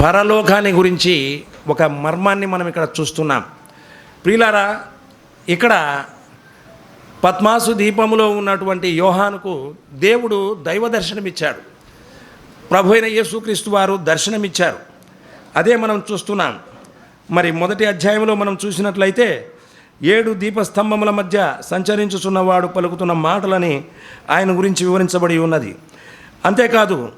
పరలోకాన్ని గురించి ఒక మర్మాన్ని మనం ఇక్కడ చూస్తున్నాం. ప్రియులారా ఇక్కడ పద్మాసు దీపములో ఉన్నటువంటి యోహానుకు దేవుడు దైవ దర్శనమిచ్చాడు. ప్రభు అయిన యేసుక్రీస్తు వారు దర్శనమిచ్చారు. అదే మనం చూస్తున్నాం. మరి మొదటి అధ్యాయంలో మనం చూసినట్లయితే ఏడు దీపస్తంభముల మధ్య సంచరించుచున్నవాడు పలుకుతున్న మాటలని ఆయన గురించి వివరించబడి ఉన్నది. అంతేకాదు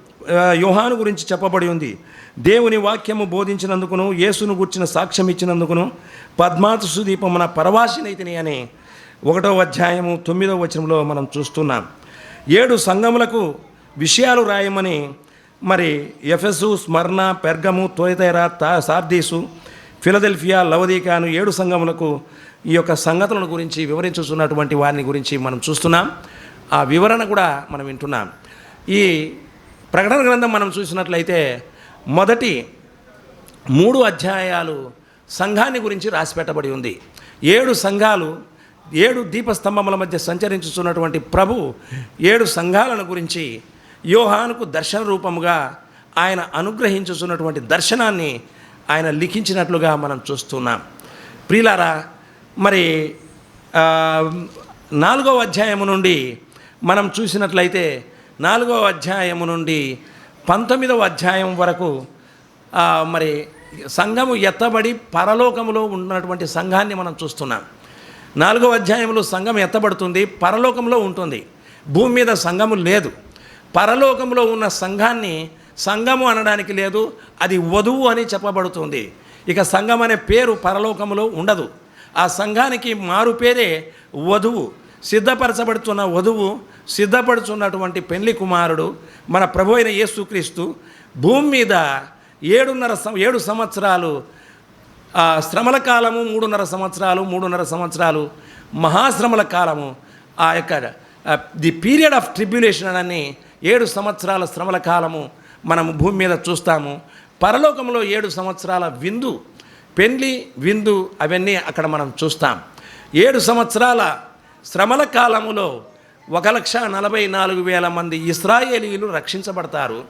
యోహాను గురించి చెప్పబడి ఉంది. దేవుని వాక్యము బోధించినందుకును యేసును గుర్చిన సాక్ష్యం ఇచ్చినందుకును పద్మాతు సుదీపమున పరవాసినైతిని అని ఒకటో అధ్యాయము తొమ్మిదవ వచనంలో మనం చూస్తున్నాం. ఏడు సంఘములకు విషయాలు రాయమని మరి ఎఫెసు స్మరణ పెర్గము తోయతైరా తా సార్దీసు ఫిలదెల్ఫియా లవదీకాను ఏడు సంఘములకు ఈ యొక్క సంగతులను గురించి వివరించుతున్నటువంటి వారిని గురించి మనం చూస్తున్నాం. ఆ వివరణ కూడా మనం వింటున్నాం. ఈ ప్రకటన గ్రంథం మనం చూసినట్లయితే మొదటి మూడు అధ్యాయాలు సంఘాన్ని గురించి రాసిపెట్టబడి ఉంది. ఏడు సంఘాలు ఏడు దీపస్తంభముల మధ్య సంచరించుతున్నటువంటి ప్రభు ఏడు సంఘాలను గురించి యోహానుకు దర్శన రూపముగా ఆయన అనుగ్రహించుతున్నటువంటి దర్శనాన్ని ఆయన లిఖించినట్లుగా మనం చూస్తున్నాం. ప్రియులారా మరి నాలుగవ అధ్యాయము నుండి మనం చూసినట్లయితే నాలుగవ అధ్యాయము నుండి పంతొమ్మిదవ అధ్యాయం వరకు మరి సంఘము ఎత్తబడి పరలోకములో ఉన్నటువంటి సంఘాన్ని మనం చూస్తున్నాం. నాలుగవ అధ్యాయంలో సంఘం ఎత్తబడుతుంది పరలోకంలో ఉంటుంది. భూమి మీద సంఘము లేదు. పరలోకంలో ఉన్న సంఘాన్ని సంఘము అనడానికి లేదు అది వధువు అని చెప్పబడుతుంది. ఇక సంఘం అనే పేరు పరలోకములో ఉండదు. ఆ సంఘానికి మారు పేరే వధువు. సిద్ధపరచబడుతున్న వధువు సిద్ధపడుచున్నటువంటి పెళ్ళి కుమారుడు మన ప్రభు అయిన యేసుక్రీస్తు భూమి మీద ఏడున్నర ఏడు సంవత్సరాలు ఆ శ్రమల కాలము మూడున్నర సంవత్సరాలు మూడున్నర సంవత్సరాలు మహాశ్రమల కాలము ఆ యొక్క ది పీరియడ్ ఆఫ్ ట్రిబ్యులేషన్ అని ఏడు సంవత్సరాల శ్రమల కాలము మనము భూమి మీద చూస్తాము. పరలోకంలో ఏడు సంవత్సరాల విందు పెండ్లి విందు అవన్నీ అక్కడ మనం చూస్తాం. ఏడు సంవత్సరాల శ్రమల కాలములో ఒక లక్ష నలభై నాలుగు వేల మంది ఇస్రాయేలీలు రక్షించబడతారు.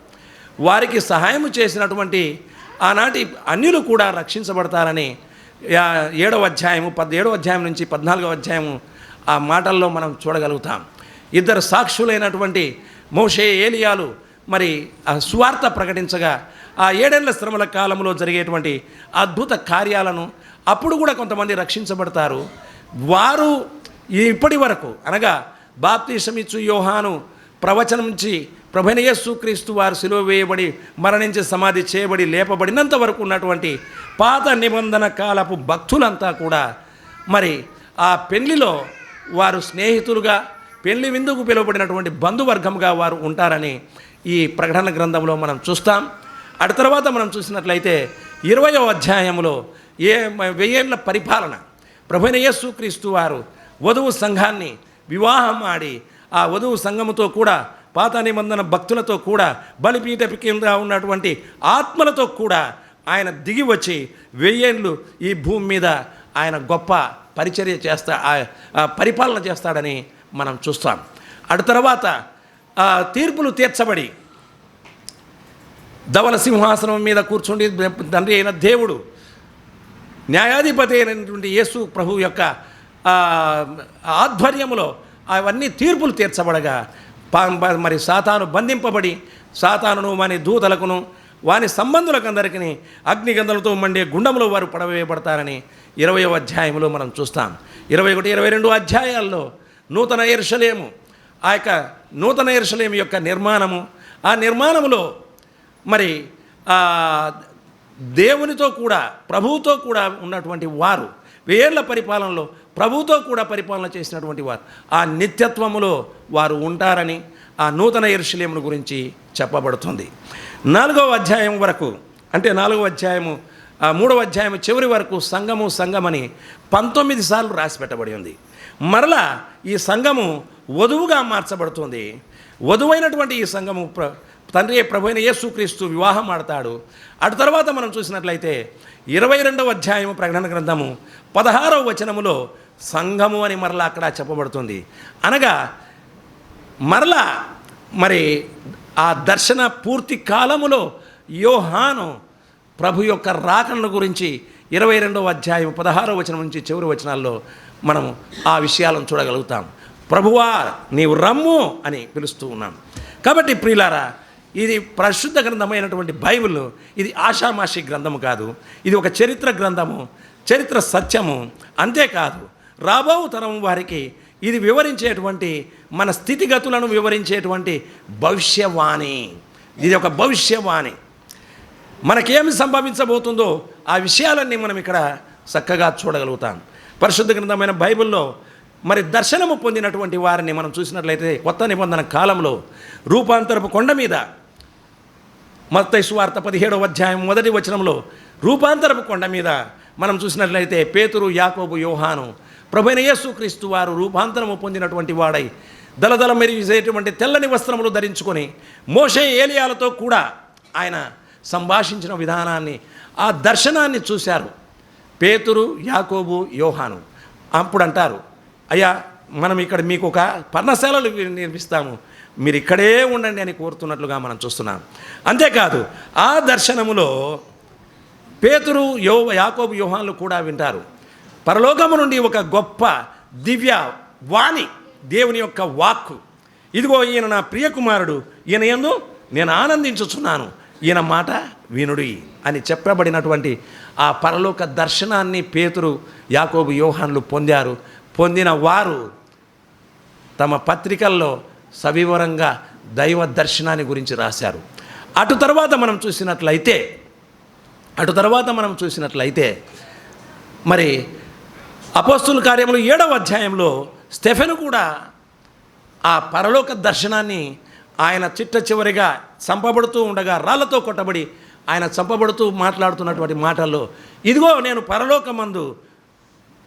వారికి సహాయం చేసినటువంటి ఆనాటి అన్యులు కూడా రక్షించబడతారని ఏడవ అధ్యాయము పద్దేడవ అధ్యాయం నుంచి పద్నాలుగవ అధ్యాయము ఆ మాటల్లో మనం చూడగలుగుతాం. ఇద్దరు సాక్షులైనటువంటి మోషే ఏలియాలు మరి ఆ సువార్త ప్రకటించగా ఆ ఏడేళ్ళ శ్రమల కాలంలో జరిగేటువంటి అద్భుత కార్యాలను అప్పుడు కూడా కొంతమంది రక్షించబడతారు. వారు ఇప్పటి వరకు అనగా బాప్తీసమిచ్చు యోహాను ప్రవచనంచి ప్రభుని యేసుక్రీస్తు వారు సిలువ వేయబడి మరణించి సమాధి చేయబడి లేపబడినంత వరకు ఉన్నటువంటి పాత నిబంధన కాలపు భక్తులంతా కూడా మరి ఆ పెళ్ళిలో వారు స్నేహితులుగా పెళ్ళి విందుకు పిలువబడినటువంటి బంధువర్గంగా వారు ఉంటారని ఈ ప్రకటన గ్రంథంలో మనం చూస్తాం. అటు తర్వాత మనం చూసినట్లయితే ఇరవయో అధ్యాయంలో ఏ వెయ్యేళ్ళ పరిపాలన ప్రభుైన యేసుక్రీస్తు వారు వధువు సంఘాన్ని వివాహం ఆడి ఆ వధువు సంఘముతో కూడా పాత నిబంధన భక్తులతో కూడా బలిపీఠ కింద ఉన్నటువంటి ఆత్మలతో కూడా ఆయన దిగి వచ్చి వెయ్యేళ్ళు ఈ భూమి మీద ఆయన గొప్ప పరిచర్య చేస్తా పరిపాలన చేస్తాడని మనం చూస్తాం. అటు తర్వాత తీర్పులు తీర్చబడి ధవల సింహాసనం మీద కూర్చుండి తండ్రి అయిన దేవుడు న్యాయాధిపతి అయినటువంటి యేసు ప్రభు యొక్క ఆధ్వర్యములో అవన్నీ తీర్పులు తీర్చబడగా మరి సాతాను బంధింపబడి సాతానును వాని దూతలకును వాని సంబంధులకు అందరికీ అగ్నిగంధలతో మండే గుండంలో వారు పడవేయబడతారని ఇరవయో అధ్యాయంలో మనం చూస్తాం. ఇరవై ఒకటి ఇరవై రెండు అధ్యాయాల్లో నూతన ఎరుషలేము ఆ యొక్క నూతన ఎరుషలేము యొక్క నిర్మాణము ఆ నిర్మాణములో మరి దేవునితో కూడా ప్రభువుతో కూడా ఉన్నటువంటి వారు వేర్ల పరిపాలనలో ప్రభుతో కూడా పరిపాలన చేసినటువంటి వారు. ఆ నిత్యత్వములో వారు ఉంటారని ఆ నూతన ఎరుషలేమును గురించి చెప్పబడుతుంది. నాలుగవ అధ్యాయం వరకు అంటే నాలుగవ అధ్యాయము ఆ మూడవ అధ్యాయం చివరి వరకు సంఘము సంఘమని పంతొమ్మిది సార్లు రాసి పెట్టబడి ఉంది. మరలా ఈ సంఘము వధువుగా మార్చబడుతుంది. వధువైనటువంటి ఈ సంఘము ప్ర తండ్రి ప్రభు యేసుక్రీస్తు వివాహం ఆడతాడు. అటు తర్వాత మనం చూసినట్లయితే ఇరవై రెండవ అధ్యాయము ప్రకటన గ్రంథము పదహారవ వచనములో సంఘము అని మరలా అక్కడ చెప్పబడుతుంది. అనగా మరలా మరి ఆ దర్శన పూర్తి కాలములో యోహాను ప్రభు యొక్క రాకను గురించి ఇరవై రెండవ అధ్యాయం పదహారవ వచనం నుంచి చివరి వచనాల్లో మనం ఆ విషయాలను చూడగలుగుతాం. ప్రభువా నీవు రమ్ము అని పిలుస్తూ ఉన్నాం. కాబట్టి ప్రియులారా ఇది ప్రశుద్ధ గ్రంథమైనటువంటి బైబిల్ ఇది ఆషామాషి గ్రంథము కాదు. ఇది ఒక చరిత్ర గ్రంథము చరిత్ర సత్యము అంతేకాదు. రాబో తరం వారికి ఇది వివరించేటువంటి మన స్థితిగతులను వివరించేటువంటి భవిష్యవాణి. ఇది ఒక భవిష్యవాణి. మనకేమి సంభవించబోతుందో ఆ విషయాలన్నీ మనం ఇక్కడ చక్కగా చూడగలుగుతాం. పరిశుద్ధ గ్రంథమైన బైబిల్లో మరి దర్శనము పొందినటువంటి వారిని మనం చూసినట్లయితే కొత్త నిబంధన కాలంలో రూపాంతరపు కొండ మీద మత్తయి సువార్త పదిహేడవ అధ్యాయం మొదటి వచనంలో రూపాంతరపు కొండ మీద మనం చూసినట్లయితే పేతురు యాకోబు యోహాను ప్రభైన యేసుక్రీస్తు వారు రూపాంతరము పొందినటువంటి వాడై దళదల మెరిసేటువంటి తెల్లని వస్త్రములు ధరించుకొని మోషే ఏలియాలతో కూడా ఆయన సంభాషించిన విధానాన్ని ఆ దర్శనాన్ని చూశారు. పేతురు యాకోబు యోహాను. అప్పుడు అంటారు అయ్యా మనం ఇక్కడ మీకు ఒక పర్ణశాలలు నిర్మిస్తాము. మీరు ఇక్కడే ఉండండి అని కోరుతున్నట్లుగా మనం చూస్తున్నాం. అంతేకాదు ఆ దర్శనములో పేతురు యో యాకోబు యోహాన్లు కూడా వింటారు. పరలోకము నుండి ఒక గొప్ప దివ్య వాణి దేవుని యొక్క వాక్కు. ఇదిగో ఈయన నా ప్రియకుమారుడు ఈయన ఎందు నేను ఆనందించుచున్నాను. ఈయన మాట వినుడి అని చెప్పబడినటువంటి ఆ పరలోక దర్శనాన్ని పేతురు యాకోబు యోహాన్లు పొందారు. పొందిన వారు తమ పత్రికల్లో సవివరంగా దైవ దర్శనాన్ని గురించి రాశారు. అటు తర్వాత మనం చూసినట్లయితే అటు తర్వాత మనం చూసినట్లయితే మరి అపోస్తుల కార్యములు ఏడవ అధ్యాయంలో స్టెఫెను కూడా ఆ పరలోక దర్శనాన్ని ఆయన చిట్ట చివరిగా చంపబడుతూ ఉండగా రాళ్ళతో కొట్టబడి ఆయన చంపబడుతూ మాట్లాడుతున్నటువంటి మాటల్లో ఇదిగో నేను పరలోకమందు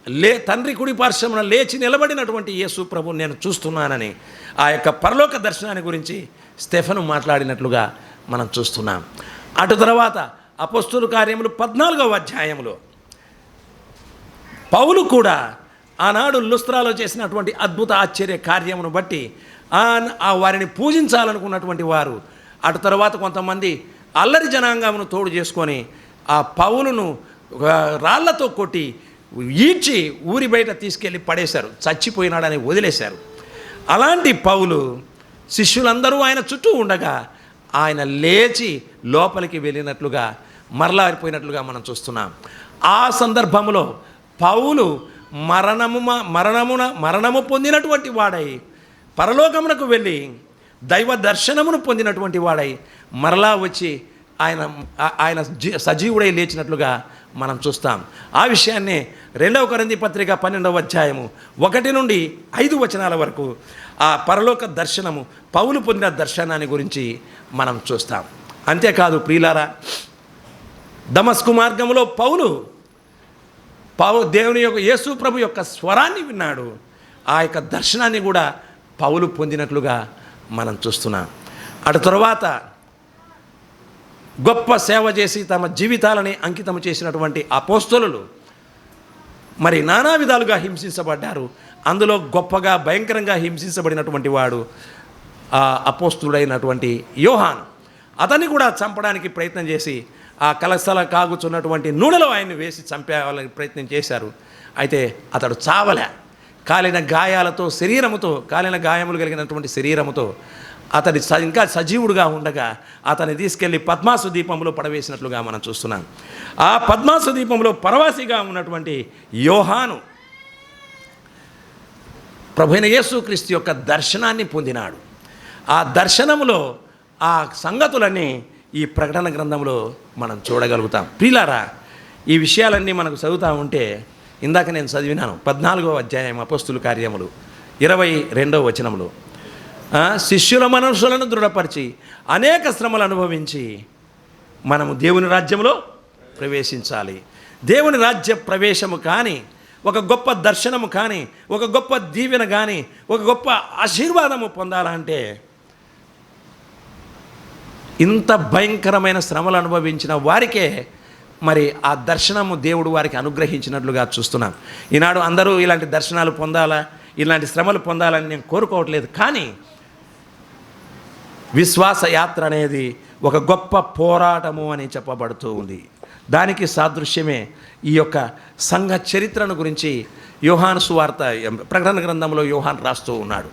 లే తండ్రి కుడి పార్శ్వమున లేచి నిలబడినటువంటి యేసు ప్రభు నేను చూస్తున్నానని ఆ యొక్క పరలోక దర్శనాన్ని గురించి స్టెఫను మాట్లాడినట్లుగా మనం చూస్తున్నాం. అటు తర్వాత అపస్తుల కార్యములు పద్నాలుగవ అధ్యాయంలో పౌలు కూడా ఆనాడు లుస్త్రాలో చేసినటువంటి అద్భుత ఆశ్చర్య కార్యమును బట్టి ఆ వారిని పూజించాలనుకున్నటువంటి వారు. అటు తర్వాత కొంతమంది అల్లరి జనాంగమును తోడు చేసుకొని ఆ పౌలును రాళ్ళతో కొట్టి ఈడ్చి ఊరి బయట తీసుకెళ్ళి పడేశారు. చచ్చిపోయినాడని వదిలేశారు. అలాంటి పౌలు శిష్యులందరూ ఆయన చుట్టూ ఉండగా ఆయన లేచి లోపలికి వెళ్ళినట్లుగా మరలారిపోయినట్లుగా మనం చూస్తున్నాం. ఆ సందర్భంలో పౌలు మరణము మరణమున మరణము పొందినటువంటి వాడై పరలోకమునకు వెళ్ళి దైవ దర్శనమును పొందినటువంటి వాడై మరలా వచ్చి ఆయన ఆయన సజీవుడై లేచినట్లుగా మనం చూస్తాం. ఆ విషయాన్ని రెండవ కొరంది పత్రిక పన్నెండవ అధ్యాయము ఒకటి నుండి ఐదు వచనాల వరకు ఆ పరలోక దర్శనము పౌలు పొందిన దర్శనాన్ని గురించి మనం చూస్తాం. అంతేకాదు ప్రియులారా దమస్కు మార్గంలో పౌలు పౌ దేవుని యొక్క యేసు ప్రభు యొక్క స్వరాన్ని విన్నాడు. ఆ యొక్క దర్శనాన్ని కూడా పౌలు పొందినట్లుగా మనం చూస్తున్నాం. అటు తర్వాత గొప్ప సేవ చేసి తమ జీవితాలని అంకితం చేసినటువంటి అపోస్తులు మరి నానా విధాలుగా హింసించబడ్డారు. అందులో గొప్పగా భయంకరంగా హింసించబడినటువంటి వాడు ఆ అపోస్తుడైనటువంటి యోహాన్. అతన్ని కూడా చంపడానికి ప్రయత్నం చేసి ఆ కలసల కాగుచున్నటువంటి నూనెలో ఆయన్ని వేసి చంపేయాలని ప్రయత్నం చేశారు. అయితే అతడు చావలే. కాలిన గాయాలతో శరీరముతో కాలిన గాయములు కలిగినటువంటి శరీరముతో అతడి స- ఇంకా సజీవుడుగా ఉండగా అతన్ని తీసుకెళ్ళి పద్మాసు దీపంలో పడవేసినట్లుగా మనం చూస్తున్నాం. ఆ పద్మాసు దీపంలో పరవాసిగా ఉన్నటువంటి యోహాను ప్రభుైన యేసుక్రీస్తు యొక్క దర్శనాన్ని పొందినాడు. ఆ దర్శనములో ఆ సంగతులన్నీ ఈ ప్రకటన గ్రంథంలో మనం చూడగలుగుతాం. ప్రిలారా ఈ విషయాలన్నీ మనకు చదువుతూ ఉంటే ఇందాక నేను చదివినాను. పద్నాలుగో అధ్యాయం అపస్తుల కార్యములు ఇరవై రెండవ వచనములు. శిష్యుల మనసులను దృఢపరిచి అనేక శ్రమలు అనుభవించి మనము దేవుని రాజ్యంలో ప్రవేశించాలి. దేవుని రాజ్య ప్రవేశము కానీ ఒక గొప్ప దర్శనము కానీ ఒక గొప్ప దీవెన కానీ ఒక గొప్ప ఆశీర్వాదము పొందాలంటే ఇంత భయంకరమైన శ్రమలు అనుభవించిన వారికే మరి ఆ దర్శనము దేవుడు వారికి అనుగ్రహించినట్లుగా చూస్తున్నాం ఈనాడు అందరూ ఇలాంటి దర్శనాలు పొందాలా? ఇలాంటి శ్రమలు పొందాలని నేను కోరుకోవట్లేదు. కానీ విశ్వాస యాత్ర అనేది ఒక గొప్ప పోరాటము అని చెప్పబడుతూ ఉంది. దానికి సాదృశ్యమే ఈ యొక్క సంఘ చరిత్రను గురించి యోహాను సువార్త ప్రకటన గ్రంథంలో యోహాన్ రాస్తూ ఉన్నాడు.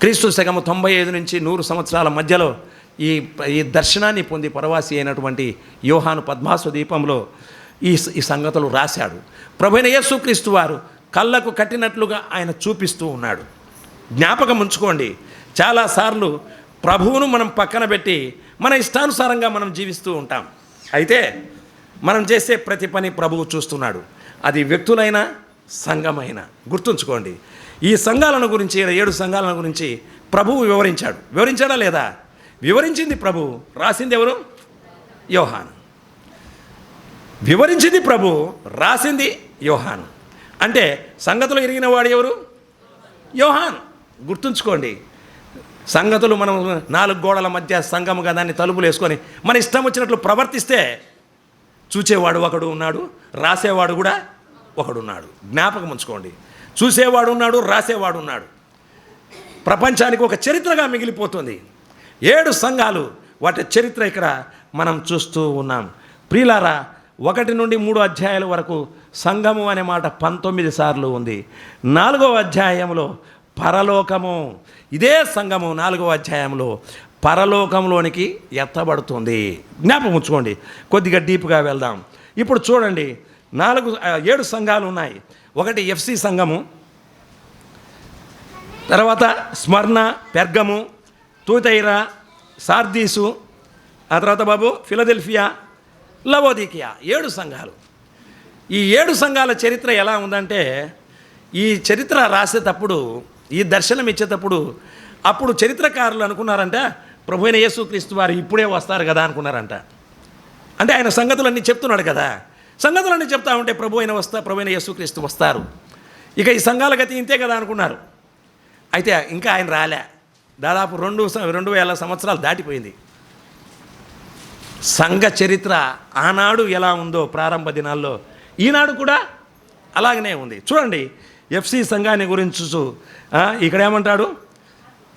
క్రీస్తు శకము తొంభై ఐదు నుంచి నూరు సంవత్సరాల మధ్యలో ఈ ఈ దర్శనాన్ని పొంది పరవాసి అయినటువంటి యోహాను పద్మాసు దీపంలో ఈ ఈ సంగతులు రాశాడు. ప్రభుణ యేసుక్రీస్తు వారు కళ్ళకు కట్టినట్లుగా ఆయన చూపిస్తూ ఉన్నాడు. జ్ఞాపకం ఉంచుకోండి. చాలాసార్లు ప్రభువును మనం పక్కన పెట్టి మన ఇష్టానుసారంగా మనం జీవిస్తూ ఉంటాం. అయితే మనం చేసే ప్రతి పని ప్రభువు చూస్తున్నాడు. అది వ్యక్తులైనా సంఘమైనా. గుర్తుంచుకోండి. ఈ సంఘాలను గురించి ఏడు సంఘాలను గురించి ప్రభువు వివరించాడు. వివరించాడా లేదా? వివరించింది ప్రభు. రాసింది ఎవరు? యోహాన్. వివరించింది ప్రభు రాసింది యోహాన్. అంటే సంగతులు ఎరిగిన వాడు ఎవరు? యోహాన్. గుర్తుంచుకోండి. సంగతులు మనం నాలుగు గోడల మధ్య సంఘముగా దాన్ని తలుపులు వేసుకొని మన ఇష్టం వచ్చినట్లు ప్రవర్తిస్తే చూచేవాడు ఒకడు ఉన్నాడు రాసేవాడు కూడా ఒకడున్నాడు జ్ఞాపకం ఉంచుకోండి. చూసేవాడు ఉన్నాడు రాసేవాడు ఉన్నాడు. ప్రపంచానికి ఒక చరిత్రగా మిగిలిపోతుంది. ఏడు సంఘాలు వాటి చరిత్ర ఇక్కడ మనం చూస్తూ ఉన్నాం. ప్రియులారా ఒకటి నుండి మూడు అధ్యాయాల వరకు సంఘము అనే మాట పంతొమ్మిది సార్లు ఉంది. నాలుగవ అధ్యాయంలో పరలోకము. ఇదే సంఘము నాలుగవ అధ్యాయంలో పరలోకంలోనికి ఎత్తబడుతుంది. జ్ఞాపకం ఉంచుకోండి. కొద్దిగా డీప్గా వెళ్దాం. ఇప్పుడు చూడండి నాలుగు ఏడు సంఘాలు ఉన్నాయి. ఒకటి ఎఫ్సి సంఘము తర్వాత స్మరణ పెర్గము తూతైరా సార్దీసు ఆ తర్వాత బాబు ఫిలదెల్ఫియా లవోదికియా ఏడు సంఘాలు. ఈ ఏడు సంఘాల చరిత్ర ఎలా ఉందంటే ఈ చరిత్ర రాసేటప్పుడు ఈ దర్శనం ఇచ్చేటప్పుడు అప్పుడు చరిత్రకారులు అనుకున్నారంట ప్రభు అయిన యేసుక్రీస్తు వారు ఇప్పుడే వస్తారు కదా అనుకున్నారంట. అంటే ఆయన సంగతులన్నీ చెప్తున్నాడు కదా. సంగతులన్నీ చెప్తా ఉంటే ప్రభు అయిన వస్తా ప్రభు అయిన యేసుక్రీస్తు వస్తారు. ఇక ఈ సంఘాల గతి ఇంతే కదా అనుకున్నారు. అయితే ఇంకా ఆయన రాలే. దాదాపు రెండు రెండు వేల సంవత్సరాలు దాటిపోయింది. సంఘ చరిత్ర ఆనాడు ఎలా ఉందో ప్రారంభ దినాల్లో ఈనాడు కూడా అలాగనే ఉంది. చూడండి ఎఫ్సి సంఘాన్ని గురించి చూ ఇక్కడ ఏమంటాడు?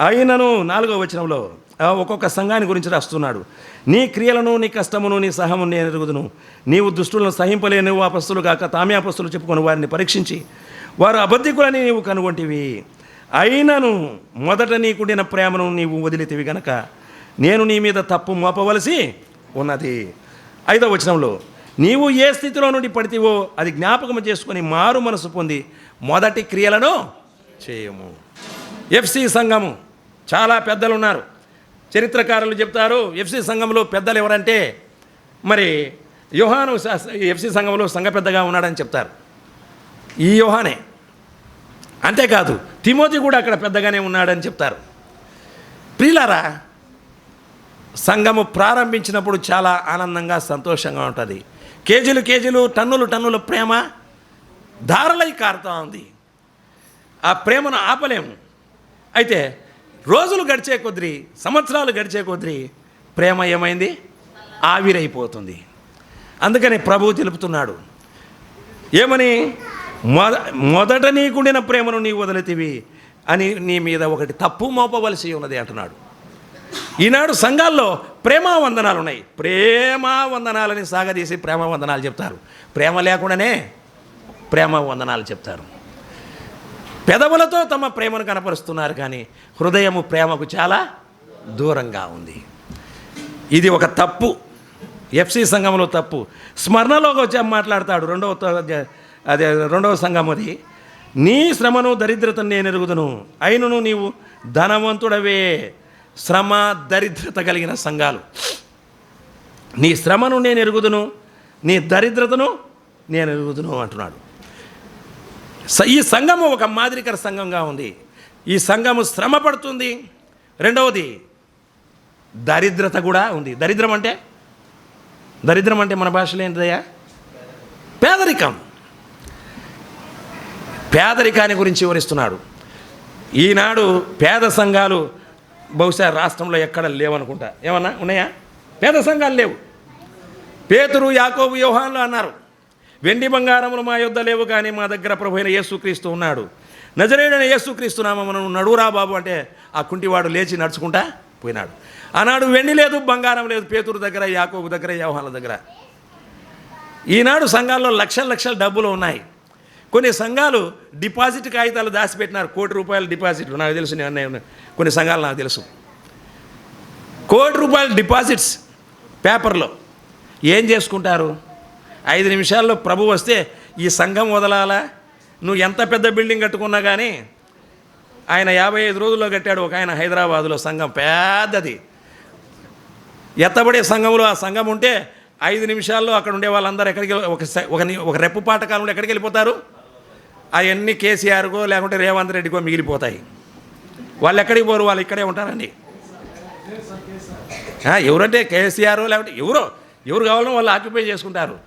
అయినను నాలుగో వచనంలో ఒక్కొక్క సంఘాన్ని గురించి రాస్తున్నాడు. నీ క్రియలను నీ కష్టమును నీ సహము నేను ఎరుగుదును. నీవు దుష్టులను సహింపలేని అపస్తులు కాక తామే అపస్తులు చెప్పుకొని వారిని పరీక్షించి వారు అబద్ధికులని నీవు కనుగొంటివి. అయినను మొదట నీకుడిన ప్రేమను నీవు వదిలితివి గనక నేను నీ మీద తప్పు మోపవలసి ఉన్నది. ఐదవ వచనంలో నీవు ఏ స్థితిలో నుండి పడితివో అది జ్ఞాపకం చేసుకొని మారు మనసు పొంది మొదటి క్రియలను చేయము. ఎఫ్సి సంఘము చాలా పెద్దలు ఉన్నారు చరిత్రకారులు చెప్తారు ఎఫ్సి సంఘంలో పెద్దలు ఎవరంటే మరి యోహాను ఎఫ్సి సంఘంలో సంఘ పెద్దగా ఉన్నాడని చెప్తారు. ఈ యోహానే అంతేకాదు తిమోతి కూడా అక్కడ పెద్దగానే ఉన్నాడని చెప్తారు. ప్రియులారా సంఘము ప్రారంభించినప్పుడు చాలా ఆనందంగా సంతోషంగా ఉంటుంది. కేజీలు కేజీలు టన్నులు టన్నుల ప్రేమ ధారలై కారుతూ ఉంది. ఆ ప్రేమను ఆపలేము. అయితే రోజులు గడిచే కొద్దీ సంవత్సరాలు గడిచే కొద్ది ప్రేమ ఏమైంది? ఆవిరైపోతుంది. అందుకని ప్రభువు తెలుపుతున్నాడు. ఏమని? మొద మొదట నీకుండిన ప్రేమను నీ వదిలితివి అని నీ మీద ఒకటి తప్పు మోపవలసి ఉన్నది అంటున్నాడు. ఈనాడు సంఘాల్లో ప్రేమా వందనాలు ఉన్నాయి ప్రేమా వందనాలని సాగదీసి ప్రేమ వందనాలు చెప్తారు. ప్రేమ లేకుండానే ప్రేమావందనాలు చెప్తారు. పెదవులతో తమ ప్రేమను కనపరుస్తున్నారు కానీ హృదయము ప్రేమకు చాలా దూరంగా ఉంది. ఇది ఒక తప్పు. ఎఫ్సి సంఘంలో తప్పు. స్మరణలోకి వచ్చి మాట్లాడతాడు రెండవ త- అదే రెండవ సంఘం అది. నీ శ్రమను దరిద్రతను నేను ఎరుగుదును అయినను నీవు ధనవంతుడవే. శ్రమ దరిద్రత కలిగిన సంఘాలు. నీ శ్రమను నేను ఎరుగుదును నీ దరిద్రతను నేను ఎరుగుదును అంటున్నాడు ఈ సంఘము ఒక మాదిరికర సంఘంగా ఉంది. ఈ సంఘము శ్రమ పడుతుంది. రెండవది దరిద్రత కూడా ఉంది. దరిద్రం అంటే? దరిద్రం అంటే మన భాషలో ఏంటిదయ్యా? పేదరికం. పేదరికాన్ని గురించి వివరిస్తున్నాడు. ఈనాడు పేద సంఘాలు బహుశా రాష్ట్రంలో ఎక్కడ లేవనుకుంటా. ఏమన్నా ఉన్నాయా? పేద సంఘాలు లేవు. పేతురు యాకోబు వ్యూహాన్లు అన్నారు వెండి బంగారములు మా యొద్ద లేవు కానీ మా దగ్గర ప్రభు అయిన యేసుక్రీస్తు ఉన్నాడు. నజరేడైన యేసుక్రీస్తు నామమును నడువురా బాబు అంటే ఆ కుంటివాడు లేచి నడుచుకుంటా పోయినాడు. ఆనాడు వెండి లేదు బంగారం లేదు పేతురు దగ్గర యాకోబు దగ్గర వ్యవహారాల దగ్గర. ఈనాడు సంఘాల్లో లక్షల లక్షల డబ్బులు ఉన్నాయి. కొన్ని సంఘాలు డిపాజిట్ కాగితాలు దాచిపెట్టినారు. కోటి రూపాయల డిపాజిట్లు నాకు తెలుసు నేను కొన్ని సంఘాలు నాకు తెలుసు. కోటి రూపాయల డిపాజిట్స్ పేపర్లో. ఏం చేసుకుంటారు? ఐదు నిమిషాల్లో ప్రభు వస్తే ఈ సంఘం వదలాలా? నువ్వు ఎంత పెద్ద బిల్డింగ్ కట్టుకున్నా కానీ ఆయన యాభై ఐదు రోజుల్లో కట్టాడు ఒక ఆయన హైదరాబాదులో సంఘం పెద్దది. ఎత్తబడే సంఘంలో ఆ సంఘం ఉంటే ఐదు నిమిషాల్లో అక్కడ ఉండే వాళ్ళందరూ ఎక్కడికి వెళ్ళి- ఒక ఒక ఒక రెప్పు పాటకాలంలో ఎక్కడికి వెళ్ళిపోతారు? అవన్నీ కేసీఆర్కో లేకుంటే రేవంత్ రెడ్డికో మిగిలిపోతాయి. వాళ్ళు ఎక్కడికి పోరు? వాళ్ళు ఇక్కడే ఉంటారండి. ఎవరంటే కేసీఆర్ లేకుంటే ఎవరో? ఎవరు కావాలో వాళ్ళు ఆక్యుపై చేసుకుంటారు.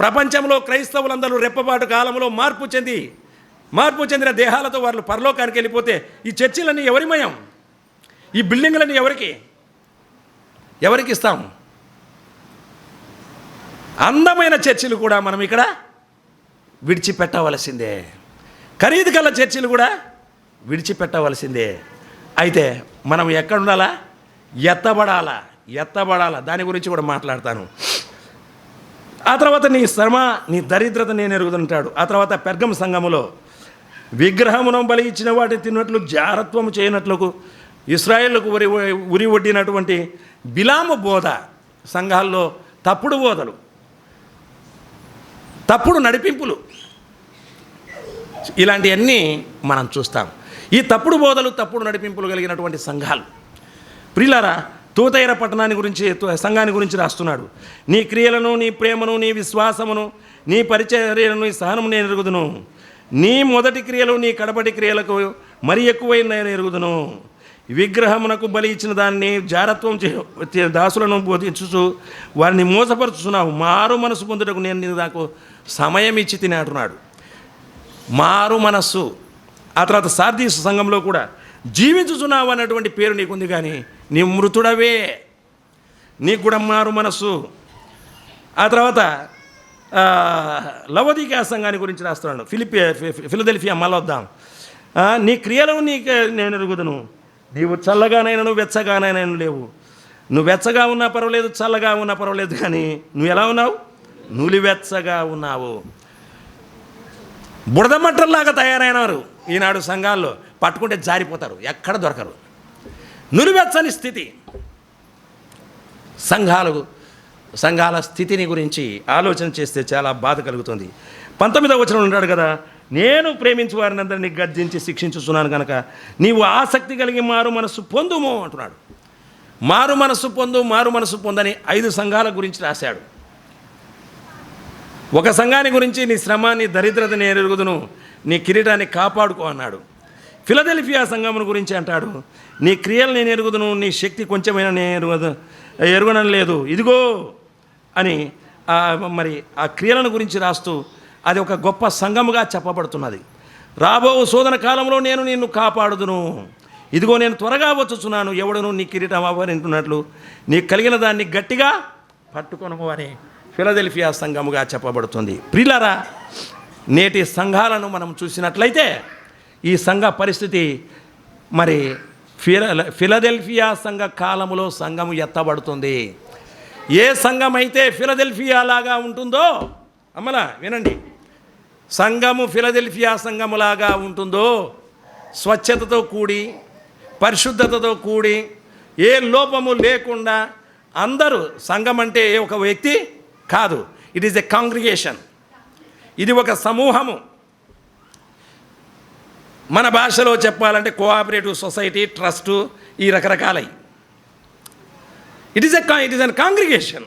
ప్రపంచంలో క్రైస్తవులందరూ రెప్పపాటు కాలంలో మార్పు చెంది మార్పు చెందిన దేహాలతో వాళ్ళు పరలోకానికి వెళ్ళిపోతే ఈ చర్చిలన్నీ ఎవరిమయం ఈ బిల్డింగ్లన్నీ ఎవరికి? ఎవరికి ఇస్తాం? అందమైన చర్చిలు కూడా మనం ఇక్కడ విడిచిపెట్టవలసిందే. ఖరీదు గల చర్చిలు కూడా విడిచిపెట్టవలసిందే. అయితే మనం ఎక్కడ ఉండాలా ఎత్తబడాలా? ఎత్తబడాలా? దాని గురించి కూడా మాట్లాడతాను. ఆ తర్వాత నీ శ్రమ నీ దరిద్రత నేను ఎరుగుతుంటాడు. ఆ తర్వాత పెర్గం సంఘములో విగ్రహమునం బలి ఇచ్చిన వాటిని తిన్నట్లు జారత్వము చేయనట్లకు ఇస్రాయేళ్ళకు ఉరి ఉరి ఒడ్డినటువంటి బిలాము బోధ సంఘాల్లో తప్పుడు బోధలు తప్పుడు నడిపింపులు ఇలాంటివన్నీ మనం చూస్తాం. ఈ తప్పుడు బోధలు తప్పుడు నడిపింపులు కలిగినటువంటి సంఘాలు. ప్రియులారా తూతైర పట్టణాన్ని గురించి సంఘాన్ని గురించి రాస్తున్నాడు. నీ క్రియలను నీ ప్రేమను నీ విశ్వాసమును నీ పరిచర్యలను నీ సహనము నేను ఎరుగుదును. నీ మొదటి క్రియలు నీ కడపటి క్రియలకు మరి ఎక్కువైన నేను ఎరుగుదును. విగ్రహమునకు బలి ఇచ్చిన దాన్ని జారత్వం చే దాసులను బోధించుచు వారిని మోసపరుచుతున్నావు మారు మనసు పొందుటకు నేను నీకు నాకు సమయం ఇచ్చి తిని అంటున్నాడు. మారు మనస్సు. ఆ తర్వాత సార్దీస్ సంఘంలో కూడా జీవించుచున్నావు అన్నటువంటి పేరు నీకుంది కానీ నీ మృతుడవే. నీకు కూడా మారు మనస్సు. ఆ తర్వాత లవదీకా సంఘాన్ని గురించి రాస్తున్నాడు. ఫిలిపి ఫిలదెల్ఫియా మళ్ళొద్దాం. నీ క్రియలు నీకు నేను ఎరుగుదను నీవు చల్లగానైనా నువ్వు వెచ్చగానైనా లేవు. నువ్వు వెచ్చగా ఉన్నా పర్వాలేదు చల్లగా ఉన్నా పర్వాలేదు కానీ నువ్వు ఎలా ఉన్నావు? నులివెచ్చగా ఉన్నావు. బుడదమట్టల్లాగా తయారైనారు ఈనాడు సంఘాల్లో పట్టుకుంటే జారిపోతారు ఎక్కడ దొరకరు. నులివెచ్చని స్థితి. సంఘాలు సంఘాల స్థితిని గురించి ఆలోచన చేస్తే చాలా బాధ కలుగుతుంది. పంతొమ్మిదవ వచనం ఉన్నాడు కదా నేను ప్రేమించు వారిని అందరినీ గద్దించి శిక్షించుతున్నాను కనుక నీవు ఆసక్తి కలిగి మారు మనస్సు పొందుము అంటున్నాడు. మారు మనస్సు పొందు మారు మనసు పొందని ఐదు సంఘాల గురించి రాశాడు. ఒక సంఘాన్ని గురించి నీ శ్రమాన్ని దరిద్రతని దరిద్రత నేను ఎరుగుదును నీ కిరీటాన్ని కాపాడుకో అన్నాడు. ఫిలదెల్ఫియా సంఘమును గురించి అంటాడు. నీ క్రియలు నేను ఎరుగుదును నీ శక్తి కొంచెమైనా నేను ఎరుగదు ఎరుగడం లేదు. ఇదిగో అని మరి ఆ క్రియలను గురించి రాస్తూ అది ఒక గొప్ప సంఘముగా చెప్పబడుతున్నది. రాబో శోధన కాలంలో నేను నిన్ను కాపాడుదును. ఇదిగో నేను త్వరగా వచ్చుచున్నాను. ఎవడను నీ కిరీటం అవ్వరింటున్నట్లు నీకు కలిగిన దాన్ని గట్టిగా పట్టుకొనము అని ఫిలదెల్ఫియా సంఘముగా చెప్పబడుతుంది. ప్రిలరా నేటి సంఘాలను మనం చూసినట్లయితే ఈ సంఘ పరిస్థితి మరి ఫిల ఫిలదెల్ఫియా సంఘ కాలములో సంఘము ఎత్తబడుతుంది. ఏ సంఘం అయితే ఫిలదెల్ఫియా లాగా ఉంటుందో అమ్మలా వినండి. సంఘము ఫిలదెల్ఫియా సంఘములాగా ఉంటుందో స్వచ్ఛతతో కూడి పరిశుద్ధతతో కూడి ఏ లోపము లేకుండా అందరూ సంఘం అంటే ఒక వ్యక్తి కాదు. ఇట్ ఈస్ ఎ కాంగ్రిగేషన్ ఇది ఒక సమూహము. మన భాషలో చెప్పాలంటే కోఆపరేటివ్ సొసైటీ ట్రస్టు ఈ రకరకాలై. It is a it is an congregation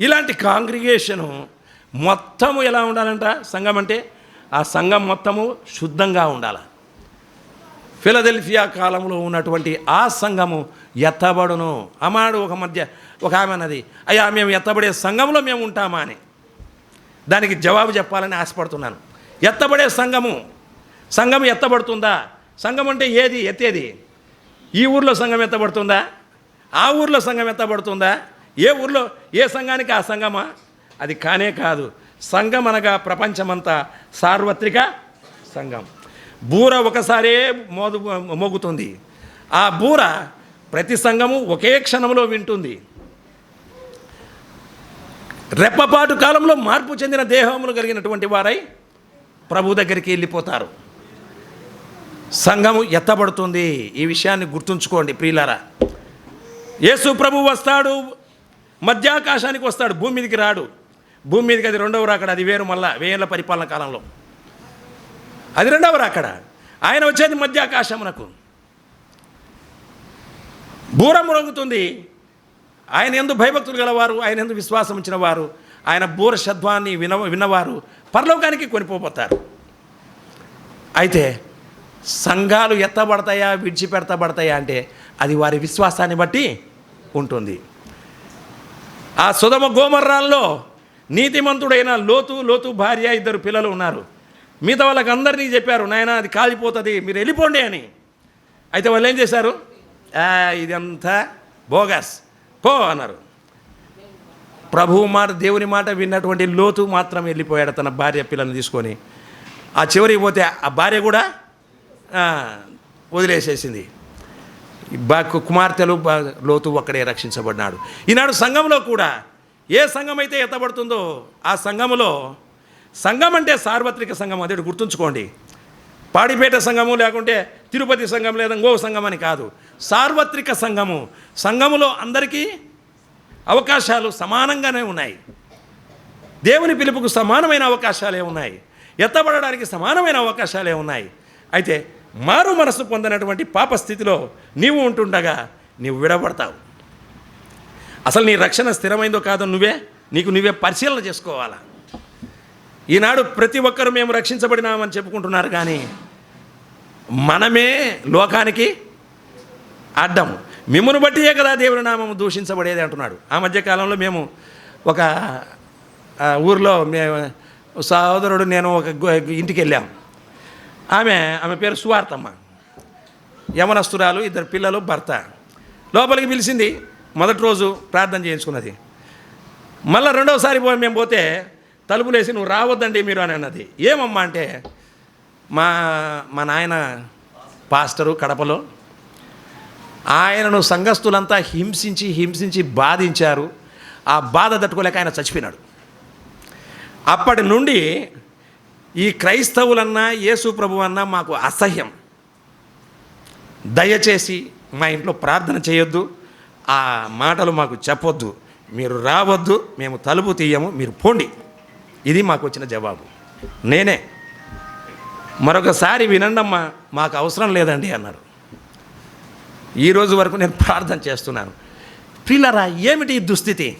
ఇలాంటి కాంగ్రిగేషను మొత్తము ఎలా ఉండాలంట? సంఘం అంటే ఆ సంఘం మొత్తము శుద్ధంగా ఉండాలి. ఫిలదెల్ఫియా కాలంలో ఉన్నటువంటి ఆ సంఘము ఎత్తబడును. అమాడు ఒక మధ్య ఒక ఆమె అన్నది అయ్యా మేము ఎత్తబడే సంఘంలో మేము ఉంటామా అని. దానికి జవాబు చెప్పాలని ఆశపడుతున్నాను. ఎత్తబడే సంఘము సంఘం ఎత్తబడుతుందా? సంఘం అంటే ఏది? ఎత్తేది? ఈ ఊర్లో సంఘం ఎత్తబడుతుందా? ఆ ఊర్లో సంఘం ఎత్తబడుతుందా? ఏ ఊర్లో ఏ సంఘానికి ఆ సంఘమా? అది కానే కాదు. సంఘం అనగా ప్రపంచమంతా సార్వత్రిక సంఘం. బూర ఒకసారే మోదు మోగుతుంది. ఆ బూర ప్రతి సంఘము ఒకే క్షణంలో వింటుంది. రెప్పపాటు కాలంలో మార్పు చెందిన దేహములు కలిగినటువంటి వారై ప్రభు దగ్గరికి వెళ్ళిపోతారు. సంఘము ఎత్తబడుతుంది. ఈ విషయాన్ని గుర్తుంచుకోండి ప్రియులారా. యేసు ప్రభు వస్తాడు మధ్యాకాశానికి వస్తాడు భూమి మీదకి రాడు. భూమి మీదకి అది రెండవ రాకడ అది వేరు మళ్ళా వేల పరిపాలన కాలంలో. అది రెండవ రాకడ. ఆయన వచ్చేది మధ్యాకాశమునకు. బూర మురుగుతుంది. ఆయన ఎందు భయభక్తులు గలవారు ఆయన ఎందు విశ్వాసం ఉంచిన వారు ఆయన బూర శబ్దాన్ని విన విన్నవారు పరలోకానికి కొనిపోతారు అయితే సంఘాలు ఎత్తబడతాయా విడిచిపెడతబడతాయా అంటే అది వారి విశ్వాసాన్ని బట్టి ఉంటుంది. ఆ సుధమ గోమర్రాల్లో నీతిమంతుడైన లోతు లోతు భార్య ఇద్దరు పిల్లలు ఉన్నారు. మిగతా వాళ్ళకి అందరినీ చెప్పారు నాయన అది కాలిపోతుంది మీరు వెళ్ళిపోండి అని. అయితే వాళ్ళు ఏం చేశారు? ఇదంతా బోగస్. పో అన్నారు. ప్రభువు మాట దేవుని మాట విన్నటువంటి లోతు మాత్రం వెళ్ళిపోయాడు తన భార్య పిల్లల్ని తీసుకొని. ఆ చివరికి పోతే ఆ భార్య కూడా వదిలేసేసింది. బా కుమార్తెలు లోతు ఒక్కడే రక్షించబడినాడు. ఈనాడు సంఘంలో కూడా ఏ సంఘం అయితే ఎత్తబడుతుందో ఆ సంఘములో సంఘం అంటే సార్వత్రిక సంఘం అదే గుర్తుంచుకోండి. పాడిపేట సంఘము లేకుంటే తిరుపతి సంఘం లేదా ఇంకో సంఘం అని కాదు. సార్వత్రిక సంఘము. సంఘములో అందరికీ అవకాశాలు సమానంగానే ఉన్నాయి. దేవుని పిలుపుకు సమానమైన అవకాశాలే ఉన్నాయి. ఎత్తబడడానికి సమానమైన అవకాశాలే ఉన్నాయి. అయితే మారు మనసు పొందినటువంటి పాప స్థితిలో నీవు ఉంటుండగా నీవు విడబడతావు అసలు నీ రక్షణ స్థిరమైందో కాదో నువ్వే నీకు నువ్వే పరిశీలన చేసుకోవాలా? ఈనాడు ప్రతి ఒక్కరు మేము రక్షించబడినామని చెప్పుకుంటున్నారు కానీ మనమే లోకానికి అడ్డం మిమ్మల్ని బట్టియే కదా దేవుని నామం దూషించబడేది అంటున్నాడు. ఆ మధ్యకాలంలో మేము ఒక ఊరిలో ఊర్లో మే సహోదరుడు నేను ఒక ఇంటికి వెళ్ళాం. ఆమె ఆమె పేరు సువార్తమ్మ. యమనస్తురాలు ఇద్దరు పిల్లలు భర్త. లోపలికి పిలిచింది మొదటి రోజు ప్రార్థన చేయించుకున్నది. మళ్ళీ రెండోసారి పోయి మేము పోతే తలుపులేసి నువ్వు రావద్దండి మీరు అని అన్నది. ఏమమ్మా అంటే మా మా నాయన పాస్టరు కడపలో ఆయనను సంఘస్థులంతా హింసించి హింసించి బాధించారు. ఆ బాధ తట్టుకోలేక ఆయన చచ్చిపోయినాడు. అప్పటి నుండి ఈ క్రైస్తవులన్నా యేసు ప్రభు అన్నా మాకు అసహ్యం. దయచేసి మా ఇంట్లో ప్రార్థన చేయొద్దు. ఆ మాటలు మాకు చెప్పొద్దు. మీరు రావద్దు మేము తలుపు తీయము మీరు పోండి. ఇది మాకు వచ్చిన జవాబు. నేనే. మరొకసారి వినండమ్మా మాకు అవసరం లేదండి అన్నారు. ఈ రోజు వరకు నేను ప్రార్థన చేస్తున్నాను. పిల్లరా ఏమిటి ఈ దుస్థితి?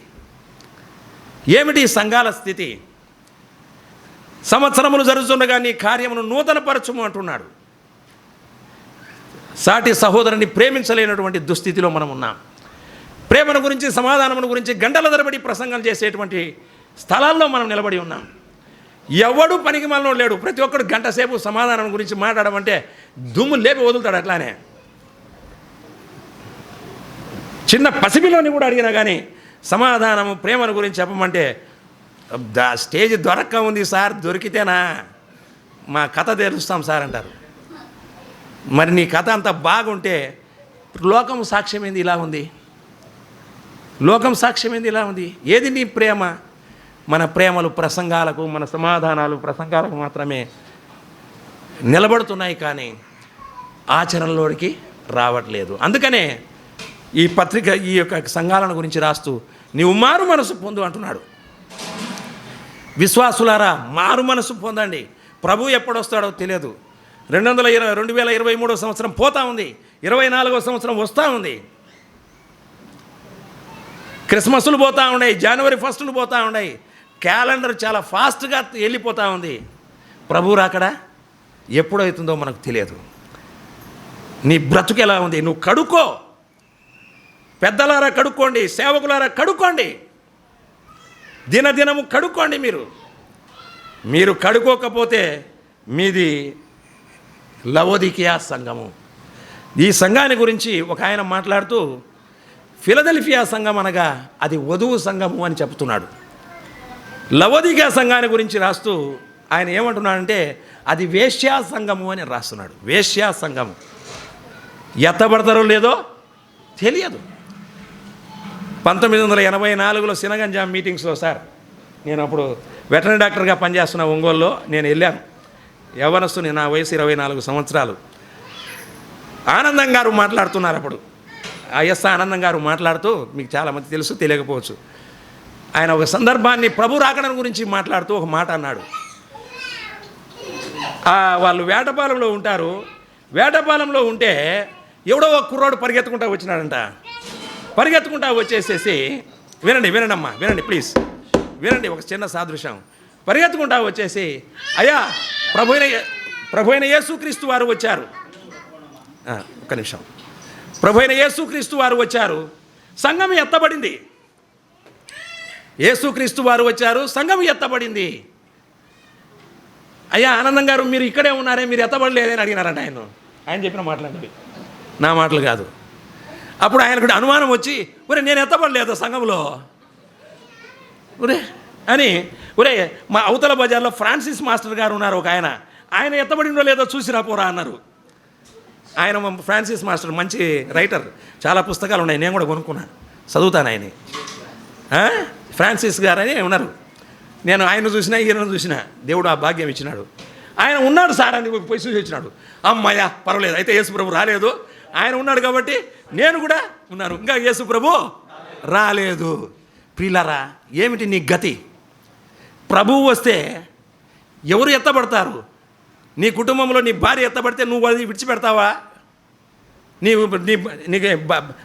ఏమిటి సంఘాల స్థితి? సంవత్సరములు జరుగుతుండగా నీ కార్యమును నూతనపరచుము అంటున్నాడు. సాటి సహోదరుని ప్రేమించలేనటువంటి దుస్థితిలో మనం ఉన్నాం. ప్రేమను గురించి సమాధానమును గురించి గంటల తరబడి ప్రసంగం చేసేటువంటి స్థలాల్లో మనం నిలబడి ఉన్నాం. ఎవడు పనికి మనలో లేడు. ప్రతి ఒక్కడు గంట సేపు సమాధానం గురించి మాట్లాడమంటే దుమ్ము లేపి వదులుతాడు అట్లానే. చిన్న పసిపిల్లని కూడా అడిగినా కానీ సమాధానము ప్రేమను గురించి చెప్పమంటే దా స్టేజ్ దొరక్క ఉంది సార్ దొరికితేనా? మా కథ తెలుస్తాం సార్ అంటారు. మరి నీ కథ అంత బాగుంటే లోకం సాక్ష్యం ఏంది ఇలా ఉంది. లోకం సాక్ష్యం ఏంది ఇలా ఉంది. ఏది నీ ప్రేమ? మన ప్రేమలు ప్రసంగాలకు మన సమాధానాలు ప్రసంగాలకు మాత్రమే నిలబడుతున్నాయి కానీ ఆచరణలోనికి రావట్లేదు. అందుకనే ఈ పత్రిక ఈ యొక్క సంఘాలను గురించి రాస్తూ నీవు మారు మనసు పొందు అంటున్నాడు. విశ్వాసులారా మారు మనసు పొందండి. ప్రభు ఎప్పుడొస్తాడో తెలియదు. రెండు వందల ఇరవై రెండు వేల ఇరవై మూడో సంవత్సరం పోతా ఉంది. ఇరవై నాలుగో సంవత్సరం వస్తూ ఉంది. క్రిస్మస్లు పోతూ ఉన్నాయి జనవరి ఫస్టులు పోతూ ఉన్నాయి. క్యాలెండర్ చాలా ఫాస్ట్గా వెళ్ళిపోతూ ఉంది. ప్రభు రాకడా? ఎప్పుడవుతుందో మనకు తెలియదు. నీ బ్రతుకు ఎలా ఉంది? నువ్వు కడుకో పెద్దలారా కడుక్కోండి సేవకులారా కడుక్కోండి. దినదినము కడుక్కోండి మీరు. మీరు కడుక్కోకపోతే మీది లవోదికియా సంఘము. ఈ సంఘాన్ని గురించి ఒక ఆయన మాట్లాడుతూ ఫిలదెల్ఫియా సంఘం అనగా అది వధువు సంఘము అని చెప్తున్నాడు. లవోదికియా సంఘాన్ని గురించి రాస్తూ ఆయన ఏమంటున్నాడంటే అది వేశ్యా సంఘము అని రాస్తున్నాడు. వేశ్యా సంఘము. ఎత్తబడతారో లేదో తెలియదు. పంతొమ్మిది వందల ఎనభై నాలుగులో సినగంజాం మీటింగ్స్లో సార్ నేను అప్పుడు వెటనరీ డాక్టర్గా పనిచేస్తున్న ఒంగోలులో నేను వెళ్ళాను. యవనస్తుని నా వయసు ఇరవై నాలుగు సంవత్సరాలు. ఆనందం గారు మాట్లాడుతున్నారు అప్పుడు. ఐఎస్ ఆనందం గారు మాట్లాడుతూ మీకు చాలామంది తెలుసు తెలియకపోవచ్చు. ఆయన ఒక సందర్భాన్ని ప్రభు రాకడం గురించి మాట్లాడుతూ ఒక మాట అన్నాడు. వాళ్ళు వేటపాలెంలో ఉంటారు. వేటపాలెంలో ఉంటే ఎవడో ఒక కుర్రాడు పరిగెత్తుకుంటా వచ్చినాడంట. పరిగెత్తుకుంటా వచ్చేసేసి వినండి వినండి అమ్మా వినండి ప్లీజ్ వినండి ఒక చిన్న సాదృశ్యం. పరిగెత్తుకుంటా వచ్చేసి అయ్యా ప్రభు ప్రభుైన యేసుక్రీస్తు వారు వచ్చారు. ఒక నిమిషం. ప్రభుైన యేసుక్రీస్తు వారు వచ్చారు. సంఘం ఎత్తబడింది. యేసుక్రీస్తు వారు వచ్చారు. సంఘం ఎత్తబడింది. అయ్యా ఆనందం గారు మీరు ఇక్కడే ఉన్నారే మీరు ఎత్తబడలేదని అడిగినారంట ఆయన. ఆయన చెప్పిన మాటలండి నా మాటలు కాదు. అప్పుడు ఆయనకు అనుమానం వచ్చి ఒరే నేను ఎత్తపడలేదు సంఘంలో ఒరే అని ఒరే మా అవతల బజార్లో ఫ్రాన్సిస్ మాస్టర్ గారు ఉన్నారు ఒక ఆయన. ఆయన ఎత్తబడిందో లేదో చూసిరా పోరా అన్నారు. ఆయన ఫ్రాన్సిస్ మాస్టర్ మంచి రైటర్. చాలా పుస్తకాలు ఉన్నాయి నేను కూడా కొనుక్కున్నాను. చదువుతాను ఆయన ఫ్రాన్సిస్ గారు అని ఉన్నారు. నేను ఆయన చూసినా ఈయన చూసినా దేవుడు ఆ భాగ్యం ఇచ్చినాడు. ఆయన ఉన్నాడు సార్ అని పోయి చూసి వచ్చినాడు. అమ్మాయ్యా పర్వాలేదు అయితే యేసు ప్రభు రాలేదు. ఆయన ఉన్నాడు కాబట్టి నేను కూడా ఉన్నాను. ఇంకా యేసు ప్రభు రాలేదు. ప్రియులారా ఏమిటి నీ గతి? ప్రభువు వస్తే ఎవరు ఎత్తబడతారు? నీ కుటుంబంలో నీ భార్య ఎత్తబడితే నువ్వు అది విడిచిపెడతావా? నీ నీ నీకు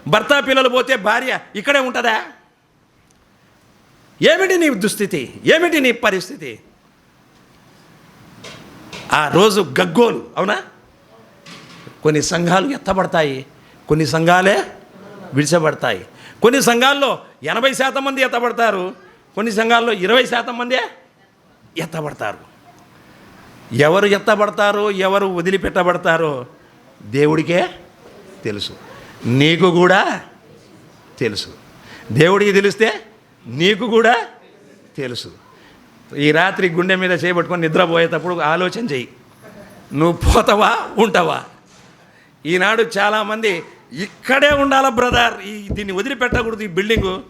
భర్త పిల్లలు పోతే భార్య ఇక్కడే ఉంటుందా? ఏమిటి నీ దుస్థితి? ఏమిటి నీ పరిస్థితి? ఆ రోజు గగ్గోలు అవునా? కొన్ని సంఘాలు ఎత్తబడతాయి కొన్ని సంఘాలే విడిచబడతాయి. కొన్ని సంఘాల్లో ఎనభై శాతం మంది ఎత్తబడతారు కొన్ని సంఘాల్లో ఇరవై శాతం మందే ఎత్తబడతారు. ఎవరు ఎత్తబడతారో ఎవరు వదిలిపెట్టబడతారో దేవుడికే తెలుసు. నీకు కూడా తెలుసు. దేవుడికి తెలిస్తే నీకు కూడా తెలుసు. ఈ రాత్రి గుండె మీద చేపట్టుకొని నిద్రపోయేటప్పుడు ఆలోచన చెయ్యి. నువ్వు పోతావా ఉంటావా? ఈనాడు చాలామంది ఇక్కడే ఉండాలా బ్రదర్? ఈ దీన్ని వదిలిపెట్టకూడదు ఈ బిల్డింగు.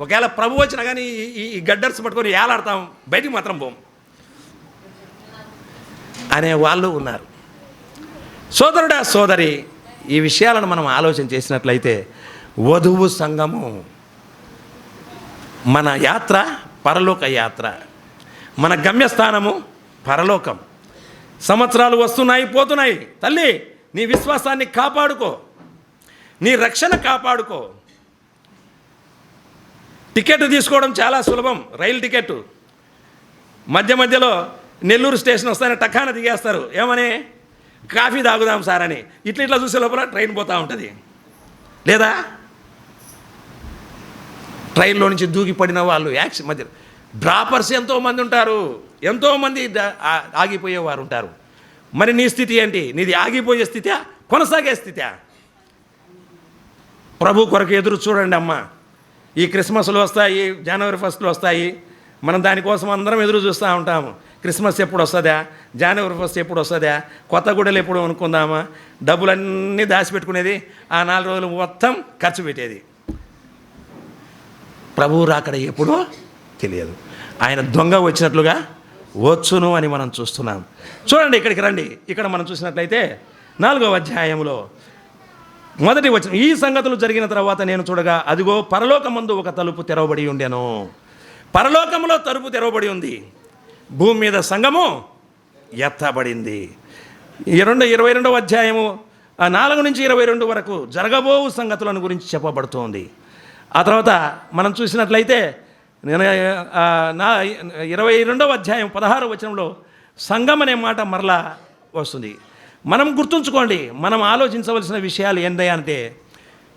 ఒకవేళ ప్రభు వచ్చినా కానీ ఈ- ఈ- ఈ గడ్డర్స్ పట్టుకొని ఏలాడతాం బయటికి మాత్రం పోం. అనే వాళ్ళు ఉన్నారు. సోదరుడా సోదరి ఈ విషయాలను మనం ఆలోచన చేసినట్లయితే వధువు సంఘము మన యాత్ర పరలోక యాత్ర. మన గమ్యస్థానము పరలోకం. సంవత్సరాలు వస్తున్నాయి పోతున్నాయి. తల్లి నీ విశ్వాసాన్ని కాపాడుకో. నీ రక్షణ కాపాడుకో. టికెట్ తీసుకోవడం చాలా సులభం రైలు టికెట్. మధ్య మధ్యలో నెల్లూరు స్టేషన్ వస్తానే టకాన దిగేస్తారు. ఏమని? కాఫీ తాగుదాం సార్ అని. ఇట్లా ఇట్లా చూసే లోపల ట్రైన్ పోతూ ఉంటుంది. లేదా? ట్రైన్లో నుంచి దూకి పడిన వాళ్ళు యాక్సి మధ్య డ్రాపర్స్ ఎంతోమంది ఉంటారు. ఎంతోమంది ఆగిపోయేవారు ఉంటారు. మరి నీ స్థితి ఏంటి? నీది ఆగిపోయే స్థితా కొనసాగే స్థితా ప్రభు కొరకు ఎదురు చూడండి అమ్మ. ఈ క్రిస్మస్లు వస్తాయి జనవరి ఫస్ట్లు వస్తాయి. మనం దానికోసం అందరం ఎదురు చూస్తూ ఉంటాము. క్రిస్మస్ ఎప్పుడు వస్తుందా? జనవరి ఫస్ట్ ఎప్పుడు వస్తుందా? కొత్త గుడలు ఎప్పుడు అనుకుందామా డబ్బులన్నీ దాచిపెట్టుకునేది ఆ నాలుగు రోజులు మొత్తం ఖర్చు పెట్టేది. ప్రభువు రాకడ ఎప్పుడో తెలియదు. ఆయన దొంగ వచ్చినట్లుగా వచ్చును అని మనం చూస్తున్నాం. చూడండి ఇక్కడికి రండి. ఇక్కడ మనం చూసినట్లయితే నాలుగవ అధ్యాయంలో మొదటి వచ్చిన ఈ సంగతులు జరిగిన తర్వాత నేను చూడగా అదిగో పరలోకమందు ఒక తలుపు తెరవబడి ఉండెను. పరలోకంలో తలుపు తెరవబడి ఉంది. భూమి మీద సంఘము ఎత్తబడింది. ఈ రెండు ఇరవై రెండవ అధ్యాయము నాలుగు నుంచి ఇరవై రెండు వరకు జరగబోవు సంగతులను గురించి చెప్పబడుతోంది. ఆ తర్వాత మనం చూసినట్లయితే నా ఇరవై రెండవ అధ్యాయం పదహారు వచనంలో సంఘం అనే మాట మరలా వస్తుంది. మనం గుర్తుంచుకోండి మనం ఆలోచించవలసిన విషయాలు ఏందయ్యా అంటే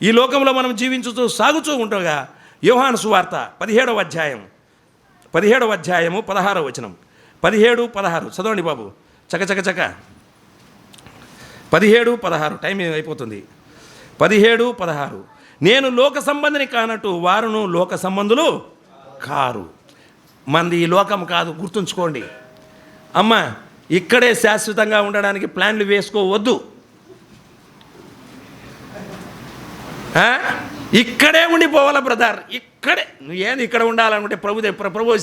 ఈ లోకంలో మనం జీవించుతూ సాగుతూ ఉండగా యోహాను సువార్త పదిహేడవ అధ్యాయం. పదిహేడవ అధ్యాయము పదహారవ వచనం. పదిహేడు పదహారు. చదవండి బాబు. చక చక చక. పదిహేడు పదహారు. టైం అయిపోతుంది. పదిహేడు పదహారు. నేను లోక సంబంధిని కానట్టు వారును లోక సంబంధులు కారు. మంది ఈ లోకం కాదు గుర్తుంచుకోండి. అమ్మ ఇక్కడే శాశ్వతంగా ఉండడానికి ప్లాన్లు వేసుకోవద్దు. ఇక్కడే ఉండిపోవాలా బ్రదర్. ఇక్కడే. నువ్వు ఏంది ఇక్కడ ఉండాలనుకుంటే ప్రభు ప్రభు